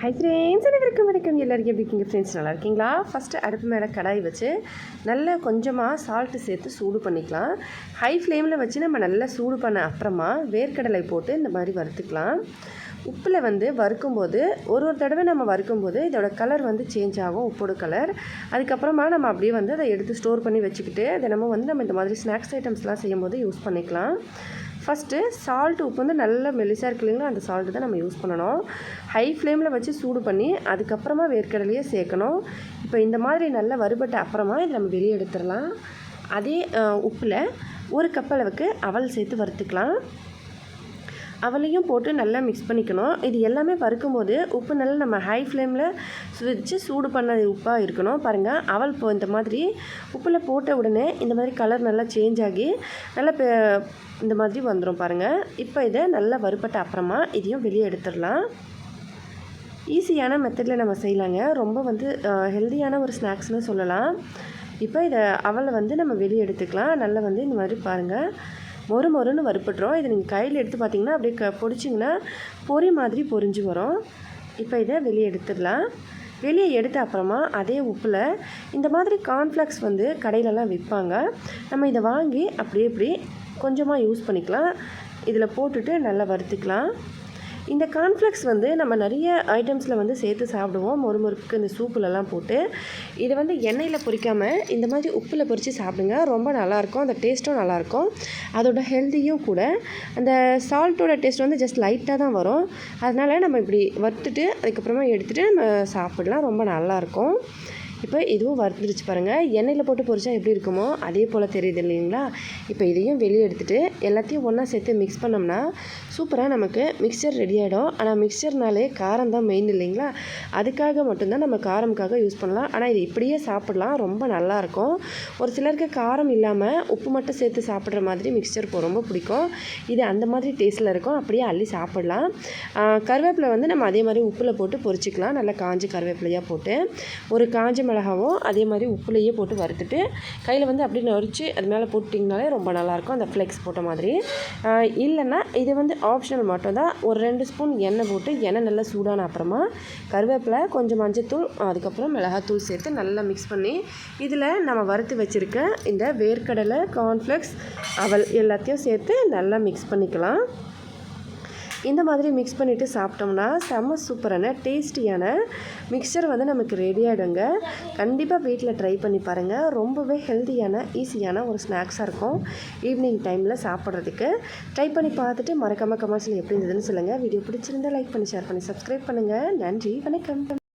Hi friends அனைவருக்கும் வணக்கம். எல்லாருக்கும் எப்படி இருக்கீங்க ஃப்ரெண்ட்ஸ் நல்லா இருக்கீங்களா? ஃபஸ்ட்டு அடுப்பு மேலே கடாய் வச்சு நல்லா கொஞ்சமாக சால்ட்டு சேர்த்து சூடு பண்ணிக்கலாம். ஹை ஃப்ளேமில் வச்சு நம்ம நல்லா சூடு பண்ண அப்புறமா வேர்க்கடலை போட்டு இந்த மாதிரி வறுத்துக்கலாம். உப்பில் வந்து வறுக்கும்போது ஒரு ஒரு தடவை நம்ம வறுக்கும்போது இதோட கலர் வந்து சேஞ்ச் ஆகும் உப்போட கலர் அதுக்கப்புறமா நம்ம அப்படியே வந்து அதை எடுத்து ஸ்டோர் பண்ணி வச்சுக்கிட்டு தினமும் வந்து நம்ம இந்த மாதிரி ஸ்நாக்ஸ் ஐட்டம்ஸ்லாம் செய்யும்போது யூஸ் பண்ணிக்கலாம். ஃபஸ்ட்டு சால்ட் உப்பு வந்து நல்ல மெலிசாக இருக்கு இல்லைங்களா அந்த சால்ட்டு தான் நம்ம யூஸ் பண்ணணும். ஹை ஃப்ளேமில் வச்சு சூடு பண்ணி அதுக்கப்புறமா வேர்க்கடலையே சேர்க்கணும். இப்போ இந்த மாதிரி நல்லா வறுபட்ட அப்புறமா இதை நம்ம வெளியே எடுத்துடலாம். அதே உப்பில் ஒரு கப் அளவுக்கு அவல் சேர்த்து வறுத்துக்கலாம். அவளையும் போட்டு நல்லா மிக்ஸ் பண்ணிக்கணும். இது எல்லாமே வறுக்கும்போது உப்பு நல்லா நம்ம ஹை ஃப்ளேமில் வச்சு சூடு பண்ண உப்பாக இருக்கணும். பாருங்கள் அவள் இப்போ இந்த மாதிரி உப்பில் போட்ட உடனே இந்த மாதிரி கலர் நல்லா சேஞ்ச் ஆகி நல்லா இந்த மாதிரி வந்துடும் பாருங்கள் இப்போ இதை நல்லா வறுப்பட்ட அப்புறமா இதையும் வெளியே எடுத்துடலாம். ஈஸியான மெத்தடில் நம்ம செய்யலாங்க. ரொம்ப வந்து ஹெல்த்தியான ஒரு ஸ்நாக்ஸ்னு சொல்லலாம். இப்போ இதை அவளை வந்து நம்ம வெளியே எடுத்துக்கலாம். நல்லா வந்து இந்த மாதிரி பாருங்கள் மொறு மொறுன்னு வறுப்பட்டுரும் இதை நீங்கள் கையில் எடுத்து பார்த்தீங்கன்னா அப்படியே க பொடிச்சிங்கன்னா பொறி மாதிரி பொறிஞ்சு வரும். இப்போ இதை வெளியே எடுத்துடலாம். வெளியே எடுத்த அப்புறமா அதே உப்பில் இந்த மாதிரி கார்ன்ஃப்ளெக்ஸ் வந்து கடையிலலாம் விற்பாங்க. நம்ம இதை வாங்கி அப்படியே இப்படி கொஞ்சமாக யூஸ் பண்ணிக்கலாம். இதில் போட்டுட்டு நல்லா வறுத்துக்கலாம். இந்த கார்ன்ஃப்ளெக்ஸ் வந்து நம்ம நிறைய ஐட்டம்ஸில் வந்து சேர்த்து சாப்பிடுவோம். மொறுமொறுப்புக்கு இந்த சூப்புலலாம் போட்டு. இதை வந்து எண்ணெயில் பொரிக்காமல் இந்த மாதிரி உப்பில் பொரித்து சாப்பிடுங்க. ரொம்ப நல்லாயிருக்கும். அந்த டேஸ்ட்டும் நல்லாயிருக்கும். அதோட ஹெல்த்தியும் கூட. அந்த சால்ட்டோட டேஸ்ட் வந்து ஜஸ்ட் லைட்டாக தான் வரும். அதனால் நம்ம இப்படி வறுத்துட்டு அதுக்கப்புறமா எடுத்துகிட்டு நம்ம சாப்பிடலாம். ரொம்ப நல்லாயிருக்கும். இப்போ இதுவும் வறுத்துருச்சு பாருங்கள் எண்ணெயில் போட்டு பொரிச்சா எப்படி இருக்குமோ அதே போல் தெரியுது இல்லைங்களா? இப்போ இதையும் வெளியே எடுத்துகிட்டு எல்லாத்தையும் ஒன்றா சேர்த்து மிக்ஸ் பண்ணோம்னா சூப்பராக நமக்கு மிக்சர் ரெடி ஆகிடும் ஆனால் மிக்சர்னாலே காரம் தான் மெயின் இல்லைங்களா? அதுக்காக மட்டும்தான் நம்ம காரமுக்காக யூஸ் பண்ணலாம். ஆனால் இது இப்படியே சாப்பிட்லாம். ரொம்ப நல்லாயிருக்கும் ஒரு சிலருக்கு காரம் இல்லாமல் உப்பு மட்டும் சேர்த்து சாப்பிட்ற மாதிரி மிக்சர் ரொம்ப பிடிக்கும். இது அந்த மாதிரி டேஸ்ட்டில் இருக்கும். அப்படியே அள்ளி சாப்பிட்லாம். கருவேப்பிலை வந்து நம்ம அதே மாதிரி உப்பில் போட்டு பொரிச்சிக்கலாம். நல்லா காஞ்சி கருவேப்பிலையாக போட்டு. ஒரு காஞ்ச மிளகாவும் அதே மாதிரி உப்புலேயே போட்டு வறுத்துட்டு கையில் வந்து அப்படியே நொறிச்சு அது மேலே போட்டிங்கனாலே ரொம்ப நல்லாயிருக்கும். அந்த ஃப்ளெக்ஸ் போட்ட மாதிரி. இல்லைன்னா இது வந்து ஆப்ஷனல் மட்டும் தான் ஒரு ரெண்டு ஸ்பூன் எண்ணெய் போட்டு எண்ணெய் நல்லா சூடான அப்புறமா கருவேப்பிலை கொஞ்சம் மஞ்சத்தூள் அதுக்கப்புறம் மிளகாத்தூள் சேர்த்து நல்லா மிக்ஸ் பண்ணி இதில் நம்ம வறுத்து வச்சுருக்க இந்த வேர்க்கடலை கார்ன்ஃப்ளெக்ஸ் அவல் எல்லாத்தையும் சேர்த்து நல்லா மிக்ஸ் பண்ணிக்கலாம். இந்த மாதிரி மிக்ஸ் பண்ணிவிட்டு சாப்பிட்டோம்னா செம்ம சூப்பரான டேஸ்டியான மிக்சர் வந்து நமக்கு ரெடி ஆகிடுங்க கண்டிப்பாக வீட்டில் ட்ரை பண்ணி பாருங்கள் ரொம்பவே ஹெல்த்தியான ஈஸியான ஒரு ஸ்நாக்ஸாக இருக்கும். ஈவினிங் டைமில் சாப்பிட்றதுக்கு. ட்ரை பண்ணி பார்த்துட்டு மறக்காமல் கமெண்ட்ஸில் எப்படி இருந்ததுன்னு சொல்லுங்கள் வீடியோ பிடிச்சிருந்தால் லைக் பண்ணி ஷேர் பண்ணி சப்ஸ்கிரைப் பண்ணுங்கள் நன்றி வணக்கம்.